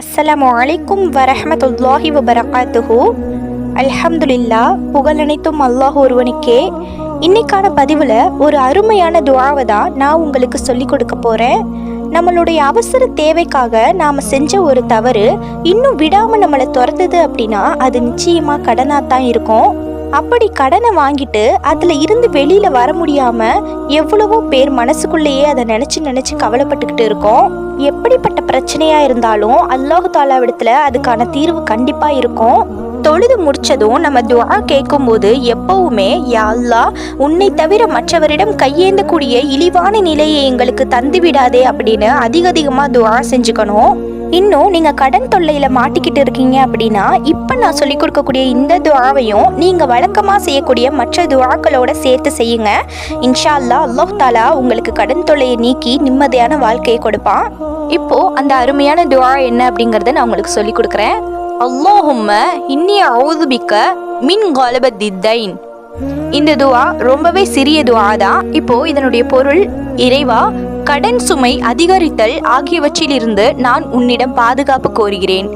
அஸ்ஸலாமு அலைக்கும் வரஹமத்துல்லாஹி வபரகாத்துஹு. அல்ஹம்துலில்லா புகழனைத்தும் அல்லாஹ் ஒருவனுக்கே. இன்னைக்கான பதிவில் ஒரு அருமையான துவாவை தான் நான் உங்களுக்கு சொல்லி கொடுக்க போகிறேன் நம்மளுடைய அவசர தேவைக்காக நாம் செஞ்ச ஒரு தவறு இன்னும் விடாமல் நம்மளை துரத்துது அப்படின்னா அது நிச்சயமாக கடனாக தான் இருக்கும். அப்படி கடனை வாங்கிட்டு அதில் இருந்து வெளியில் வர முடியாமல் எவ்வளவோ பேர் மனசுக்குள்ளேயே அதை நினச்சி நினச்சி கவலைப்பட்டுக்கிட்டு இருக்கோம். எப்படிப்பட்ட பிரச்சனையாக இருந்தாலும் அல்லாஹு தாலாவிடத்தில் அதுக்கான தீர்வு கண்டிப்பாக இருக்கும். தொழுது முடிச்சதும் நம்ம துவா கேட்கும்போது எப்பவுமே யாழ்லா உன்னை தவிர மற்றவரிடம் கையேந்தக்கூடிய இழிவான நிலையை எங்களுக்கு தந்து விடாதே அப்படின்னு அதிக அதிகமாக துவா செஞ்சுக்கணும். இன்னும் நீங்கள் கடன் தொல்லையில் மாட்டிக்கிட்டு இருக்கீங்க அப்படின்னா இப்போ நான் சொல்லிக் கொடுக்கக்கூடிய இந்த துவாவையும் நீங்கள் வழக்கமாக செய்யக்கூடிய மற்ற துவாக்களோட சேர்த்து செய்யுங்க. இன்ஷா அல்லாஹ் அல்லாஹ் தாலா உங்களுக்கு கடன் தொல்லையை நீக்கி நிம்மதியான வாழ்க்கையை கொடுப்பான். இப்போது அந்த அருமையான துவா என்ன அப்படிங்கிறத நான் உங்களுக்கு சொல்லிக் கொடுக்குறேன். அல்லாஹும்ம இன்னிய அவுதுபிக்க மின் கலபத்தித்தைன். இந்த துவா ரொம்பவே சிறிய துவா தான் இப்போ இதனுடைய பொருள் இறைவா கடன் சுமை அதிகரித்தல் ஆகியவற்றிலிருந்து நான் உன்னிடம் பாதுகாப்பு கோருகிறேன்.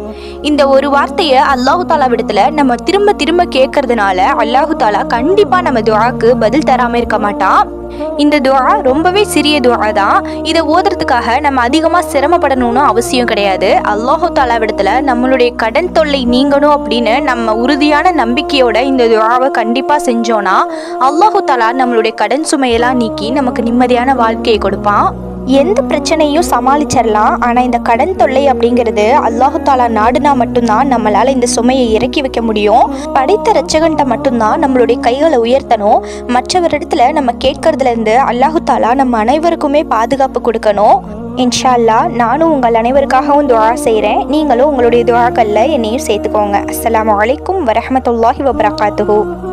இந்த ஒரு வார்த்தையை அல்லாஹு தாலாவிடத்துல நம்ம திரும்ப திரும்ப கேட்கறதுனால அல்லாஹு தாலா கண்டிப்பா நம்ம துவாக்கு பதில் தராம இருக்க மாட்டான். இந்த துவா ரொம்பவே சிறிய துவா தான். இதை ஓதுறதுக்காக நம்ம அதிகமாக சிரமப்படணும்னு அவசியம் கிடையாது. அல்லாஹு தாலாவிடத்துல நம்மளுடைய கடன் தொல்லை நீங்கணும் அப்படின்னு நம்ம உறுதியான நம்பிக்கையோட இந்த துவாவை கண்டிப்பாக செஞ்சோன்னா அல்லாஹு தாலா நம்மளுடைய கடன் சுமையெல்லாம் நீக்கி நமக்கு நிம்மதியான வாழ்க்கையை கொடுப்பான். எந்த பிரச்சனையும் சமாளிச்சிடலாம் ஆனால் இந்த கடன் தொல்லை அப்படிங்கிறது அல்லாஹாலா நாடுனா மட்டும்தான் நம்மளால் இந்த சுமையை இறக்கி வைக்க முடியும். படைத்த ரச்சகன்ட்ட மட்டும்தான் நம்மளுடைய கைகளை உயர்த்தணும். மற்றவரிடத்துல நம்ம கேட்கறதுலேருந்து அல்லாஹுத்தாலா நம்ம அனைவருக்குமே பாதுகாப்பு கொடுக்கணும். இன்ஷா அல்லாஹ் நானும் உங்கள் அனைவருக்காகவும் துவா செய்கிறேன் நீங்களும் உங்களுடைய துவாக்களில் என்னையும் சேர்த்துக்கோங்க. அஸ்லாம் அலைக்கும் வரமத்துல்லாஹி வபரகாத்துஹூ.